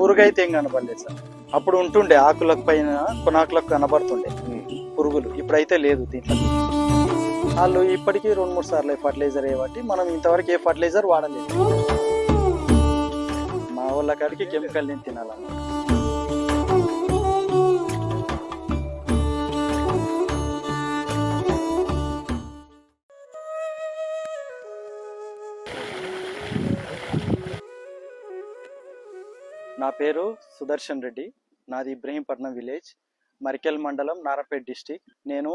పురుగు అయితే ఏం కనపడలేదు సార్. అప్పుడు ఉంటుండే ఆకులకు పైన కొనాకులకు కనబడుతుండే పురుగులు. ఇప్పుడైతే లేదు దీంట్లో. వాళ్ళు ఇప్పటికీ రెండు మూడు సార్లు ఫర్టిలైజర్ వేయబట్టి మనం ఇంతవరకు ఏ ఫర్టిలైజర్ వాడలేదు. మా వాళ్ళ కాడికి కెమికల్ నేను తినాలన్నమాట. నా పేరు సుదర్శన్ రెడ్డి. నాది ఇబ్రహీంపట్నం విలేజ్ మరికెల్ మండలం నారాపేట్ డిస్టిక్. నేను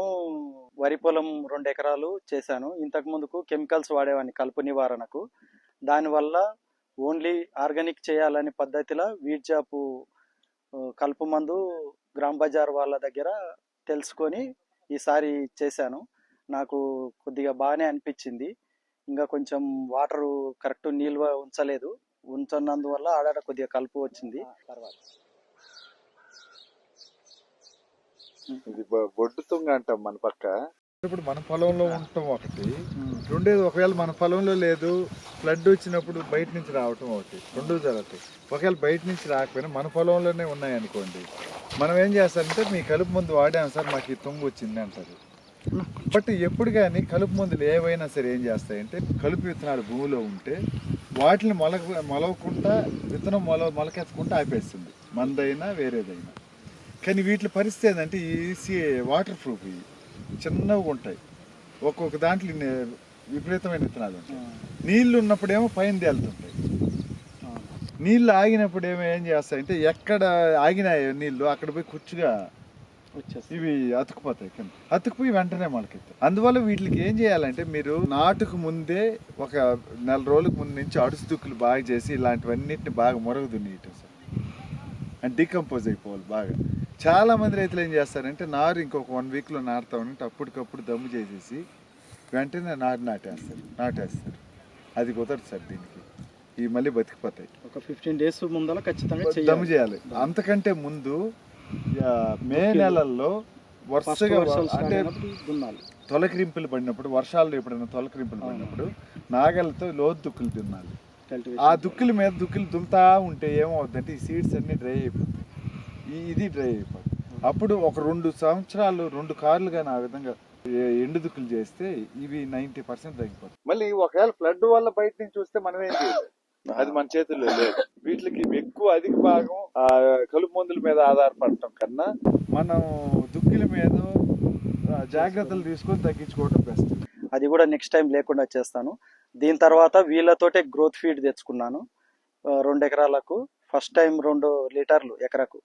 వరి పొలం రెండు ఎకరాలు చేశాను. ఇంతకు ముందుకు కెమికల్స్ వాడేవాడిని కలుపు నివారణకు. దానివల్ల ఓన్లీ ఆర్గానిక్ చేయాలనే పద్ధతిలో వీడ్ జాపు కలుపు మందు గ్రామ్ బజార్ వాళ్ళ దగ్గర తెలుసుకొని ఈసారి చేశాను. నాకు కొద్దిగా బాగానే అనిపించింది. ఇంకా కొంచెం వాటరు కరెక్ట్ నిల్వ ఉంచలేదు. ఉంచనందువల్ల ఆడాడ కొద్దిగా కలుపు వచ్చింది. ఇది బొడ్డు తుంగ అంటాం మన పక్క. ఇప్పుడు మన పొలంలో ఉండటం ఒకటి. రెండేది ఒకవేళ మన పొలంలో లేదు ఫ్లడ్ వచ్చినప్పుడు బయట నుంచి రావటం ఒకటి. రెండు జరుగుతాయి ఒకవేళ బయట నుంచి రాకపోయినా మన పొలంలోనే ఉన్నాయనుకోండి. మనం ఏం చేస్తారంటే మీ కలుపు మందు వాడాం సార్ మాకు ఈ తుంగు వచ్చింది అంటారు. బట్ ఎప్పుడు కానీ కలుపు మందులు ఏవైనా సరే ఏం చేస్తాయంటే కలుపు విత్తనాలు భూమిలో ఉంటే వాటిని మొలక మొలవకుండా విత్తనం మొల మొలకెత్తకుండా ఆపేస్తుంది. మందైనా వేరేదైనా. కానీ వీటి పరిస్థితి ఏంటంటే ఈ వాటర్ ప్రూఫ్ ఇవి. చిన్నగా ఉంటాయి. ఒక్కొక్క దాంట్లో విపరీతమైన విత్తనాలు ఉంటాయి. నీళ్ళు ఉన్నప్పుడేమో పైన తేలుతుంటాయి. నీళ్ళు ఆగినప్పుడు ఏమో ఏం చేస్తాయంటే ఎక్కడ ఆగినాయో నీళ్ళు అక్కడ పోయి కుర్చుగా వచ్చేసి ఇవి అతుకుపోతాయి కింద. అతుకుపోయి వెంటనే మొలకెత్తాయి. అందువల్ల వీటికి ఏం చేయాలంటే మీరు నాటుకు ముందే ఒక నెల రోజులకు ముందు నుంచి అడుసు దుక్కులు బాగా చేసి ఇలాంటివన్నిటిని బాగా మురగ దున్నియటం సార్ అండ్ డీకంపోజ్ అయిపోవాలి బాగా. చాలా మంది రైతులు ఏం చేస్తారంటే నారు ఇంకొక వన్ వీక్లో నాటుతా ఉంటే అప్పటికప్పుడు దమ్ము చేసేసి వెంటనే నారు నాటేస్తారు నాటేస్తారు. అది కుదరదు సార్ దీనికి. ఇవి మళ్ళీ బతికిపోతాయి. ఒక ఫిఫ్టీన్ డేస్ ముందర ఖచ్చితంగా దమ్ము చేయాలి. అంతకంటే ముందు మే నెలల్లో వరుసగా వర్షాలు అంటే దున్నాలి. తొలకరింపులు పడినప్పుడు వర్షాలు ఎప్పుడైనా తొలకరింపులు పడినప్పుడు నాగలతో లోతు దుక్కులు Cultivation. ఆ దుక్కుల మీద దుక్కులు దుంతా ఉంటే ఏమవుతుందంటే ఈ సీడ్స్ అన్ని డ్రై అయిపోతాయి. ఈ ఇది డ్రై అయిపోతుంది. అప్పుడు ఒక రెండు సంవత్సరాలు రెండు కార్లు కానీ ఆ విధంగా ఎండు దుక్కులు చేస్తే ఇవి నైంటీ పర్సెంట్ తగ్గిపోతాయి. మళ్ళీ ఒకవేళ ఫ్లడ్ వల్ల బయట నుంచి చూస్తే మనం ఏం చేయలేదు అది మన చేతుల్లో లేదు. వీటికి ఎక్కువ అధిక భాగం ఆ కలుపు మందుల మీద ఆధారపడటం కన్నా మనం దుక్కిల మీద జాగ్రత్తలు తీసుకొని తగ్గించుకోవడం బెస్ట్ అది కూడా నెక్స్ట్ టైం లేకుండా చేస్తాను. దీని తర్వాత వీళ్ళతోటే గ్రోత్ ఫీడ్ తెచ్చుకున్నాను. రెండు ఎకరాలకు ఫస్ట్ టైం రెండు లీటర్లు ఎకరకు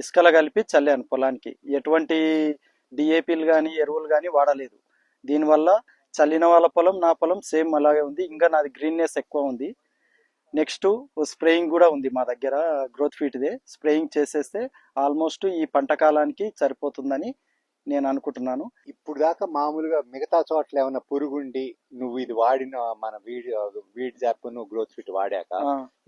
ఇసుకలు కలిపి చల్లాను పొలానికి. ఎటువంటి డిఏపీలు కానీ ఎరువులు కానీ వాడలేదు. దీనివల్ల చల్లిన వాళ్ళ పొలం నా పొలం సేమ్ అలాగే ఉంది. ఇంకా నాది గ్రీన్నెస్ ఎక్కువ ఉంది. నెక్స్ట్ స్ప్రేయింగ్ కూడా ఉంది మా దగ్గర గ్రోత్ ఫీట్దే. స్ప్రేయింగ్ చేసేస్తే ఆల్మోస్ట్ ఈ పంట కాలానికి సరిపోతుందని నేను అనుకుంటున్నాను. ఇప్పుడు దాకా మామూలుగా మిగతా చోట్ల ఏమైనా పురుగుండి నువ్వు ఇది వాడిన మన వీడ్ వీడ్ జాప్ నువ్వు గ్రోత్ ఫిట్ వాడాక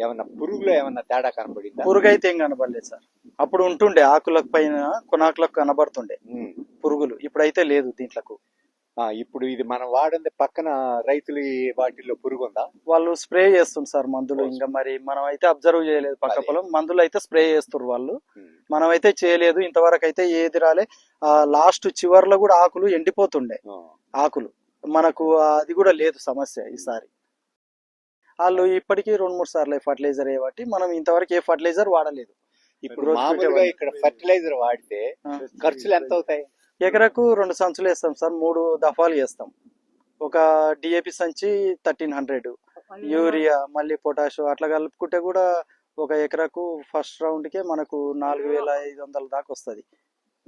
ఏమన్నా పురుగులో ఏమన్నా తేడా కనపడిందా? పురుగు అయితే ఏం కనబడలేదు సార్. అప్పుడు ఉంటుండే ఆకులకు పైన కొనాకులకు కనబడుతుండే. పురుగులు. ఇప్పుడైతే లేదు దీంట్లకు. ఇప్పుడు ఇది మనం వాడింది పక్కన రైతులు వాటిల్లో పురుగు ఉందా వాళ్ళు స్ప్రే చేస్తుంది సార్ మందులు. ఇంకా మరి మనం అయితే అబ్జర్వ్ చేయలేదు పక్క. పొలం. మందులు అయితే స్ప్రే చేస్తారు వాళ్ళు. మనం అయితే చేయలేదు. ఇంతవరకు అయితే ఏది రాలే. లాస్ట్ చివర్లో కూడా ఆకులు ఎండిపోతుండే. ఆకులు. మనకు అది కూడా లేదు సమస్య ఈసారి. వాళ్ళు ఇప్పటికీ రెండు మూడు సార్లు ఫర్టిలైజర్ వేయబట్టి మనం ఇంతవరకు ఏ ఫర్టిలైజర్ వాడలేదు. ఇప్పుడు మామూలుగా ఇక్కడ ఫర్టిలైజర్ వాడితే. ఖర్చులు ఎంత అవుతాయి ఎకరకు రెండు సంచులు వేస్తాం సార్ మూడు దఫాలు వేస్తాం. ఒక డిఏపి సంచి థర్టీన్ హండ్రెడ్ యూరియా మళ్ళీ పొటాష్ అట్లా కలుపుకుంటే కూడా ఒక ఎకరకు ఫస్ట్ రౌండ్ కే మనకు నాలుగు వేల ఐదు వందల దాకా వస్తుంది.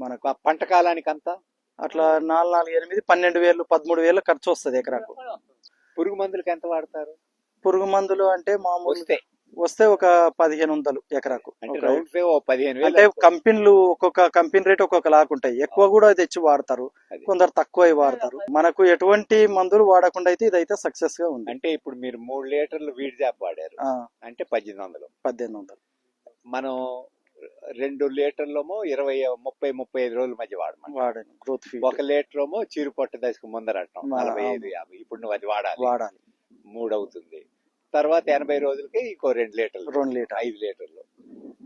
మనకు ఆ పంట కాలానికి అంతా అట్లా నాలుగు నాలుగు ఎనిమిది పన్నెండు వేలు పదమూడు వేలు ఖర్చు వస్తుంది ఎకరాకు. పురుగు మందులకి ఎంత వాడతారు? పురుగు మందులు అంటే మామూలు వస్తే ఒక పదిహేను వందలు ఎకరాకు. అంటే. కంపెనీలు ఒక్కొక్క కంపెనీ రేట్ ఒక్కొక్క లాగుంటాయి ఎక్కువ కూడా తెచ్చి వాడతారు. కొందరు తక్కువ వాడతారు. మనకు ఎటువంటి మందులు వాడకుండా అయితే ఇదైతే సక్సెస్గా ఉంది. అంటే ఇప్పుడు మీరు మూడు లీటర్లు వీడ్ జాప్ వాడారు. అంటే పద్దెనిమిది వందలు. పద్దెనిమిది వందలు. మనం రెండు లీటర్లేమో ఇరవై ముప్పై ముప్పై ఐదు రోజుల మధ్య వాడమని వాడాను. గ్రోత్ ఒక లీటర్ ఏమో చీరు పొట్ట దశకు ముందర నలభై ఐదు యాభై. ఇప్పుడు నువ్వు అది వాడాలి. వాడాలి. మూడు అవుతుంది తర్వాత ఎనభై రోజులకి ఇంకో రెండు లీటర్లు. రెండు లీటర్ ఐదు లీటర్లు.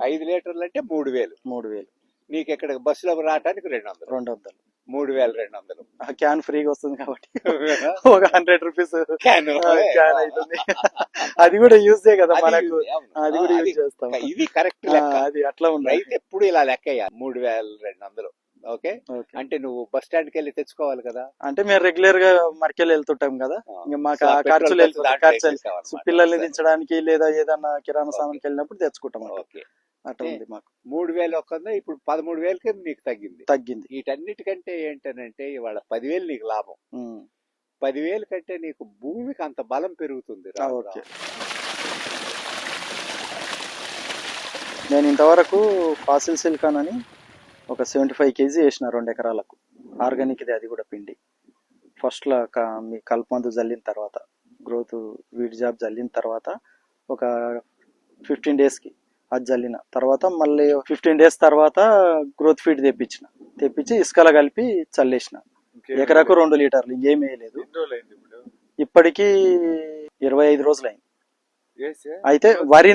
ఐదు లీటర్లు అంటే మూడు వేలు. మూడు వేలు. నీకు ఇక్కడ బస్సులో రావడానికి రెండు వందలు. రెండు వందలు. మూడు వేల రెండు వందలు. ఆ క్యాన్ ఫ్రీగా వస్తుంది కాబట్టి ఒక హండ్రెడ్ రూపీస్ క్యాన్. క్యాన్ అవుతుంది. అది కూడా యూజ్ కదా మనకు. అది కూడా యూజ్ చేస్తాం. ఇది కరెక్ట్ అది అట్లా ఉండాలి. రైతు ఎప్పుడు ఇలా లెక్క మూడు వేల రెండు వందలు. ఓకే. అంటే నువ్వు బస్ స్టాండ్కి వెళ్ళి తెచ్చుకోవాలి కదా అంటే మేము రెగ్యులర్గా మర్కెల్ వెళ్తుంటాం కదా. ఇంకా మాకు ఖర్చులు ఖర్చు ఖర్చులు. పిల్లల్ని. దించడానికి లేదా ఏదన్నా కిరాణా. సామాన్కి వెళ్ళినప్పుడు తెచ్చుకుంటాం. ఓకే అట్లా. ఉంది మాకు మూడు వేలు ఒక్కందా ఇప్పుడు పదమూడు వేలకి నీకు తగ్గింది తగ్గింది వీటన్నిటికంటే ఏంటనంటే ఇవాళ పదివేలు నీకు లాభం. పదివేలు కంటే నీకు భూమికి అంత బలం పెరుగుతుంది. నేను ఇంతవరకు ఫాసిల్ సిలికాన్ అని ఒక సెవెంటీ ఫైవ్ కేజీ వేసిన రెండు ఎకరాలకు. ఆర్గానిక్ ఇది అది కూడా పిండి. ఫస్ట్లో మీ కల్పమందు జల్లిన తర్వాత గ్రోత్ వీడ్ జాబ్ జల్లిన తర్వాత ఒక ఫిఫ్టీన్ డేస్కి అది జల్లిన. తర్వాత మళ్ళీ ఫిఫ్టీన్ డేస్ తర్వాత గ్రోత్ ఫీడ్ తెప్పించిన. తెప్పించి ఇసుకలో కలిపి చల్లేసిన. ఎకరాకు రెండు లీటర్లు ఇంకేం వేయలేదు. రోజులు ఇప్పటికీ ఇరవై ఐదు రోజులు అయింది అయితే వరి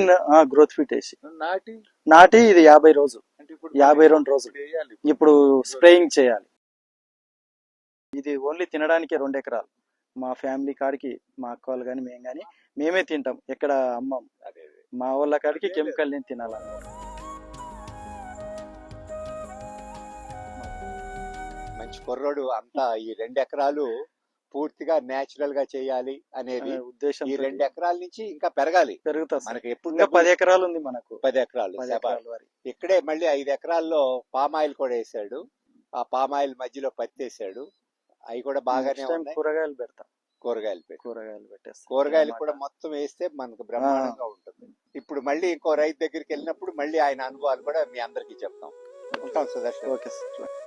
గ్రోత్ ఫీట్ వేసి. నాటి? నాటి ఇది యాభై రోజు అంటే ఇప్పుడు యాభై రెండు రోజులు. ఇప్పుడు స్ప్రేయింగ్ చేయాలి. ఇది ఓన్లీ తినడానికి రెండు ఎకరాలు. మా ఫ్యామిలీ కాడికి మా అక్క వాళ్ళు కానీ మేము కానీ మేమే తింటాం. ఎక్కడ అమ్మం. మా వాళ్ళ కాడికి కెమికల్ నేను తినాలని మంచి కుర్రోడు అంతా ఈ రెండు ఎకరాలు పూర్తిగా నేచురల్గా చేయాలి అనేది అనే ఉద్దేశం ఈ రెండు ఎకరాల నుంచి ఇంకా పెరగాలి. పెరుగుతుంది. మనకి ఎప్పుడు పది ఎకరాలు ఉంది మనకు. పది ఎకరాలు ఇక్కడే మళ్ళీ ఐదు ఎకరాల్లో పామాయిల్ కూడా వేసాడు. ఆ పామాయిల్ మధ్యలో పత్తి వేసాడు అవి కూడా బాగానే ఉన్నాయి. కూరగాయలు పెడతా. కూరగాయలు పెట్టి కూరగాయలు పెట్టేస్తా. కూరగాయలు. కూడా మొత్తం వేస్తే మనకు బ్రహ్మాండంగా ఉంటుంది. ఇప్పుడు మళ్ళీ ఇంకో రైతు దగ్గరికి వెళ్ళినప్పుడు మళ్ళీ ఆయన అనుభవాలు కూడా మీ అందరికీ చెప్తాం. ఉంటాం సుదర్శన్. Okay sir.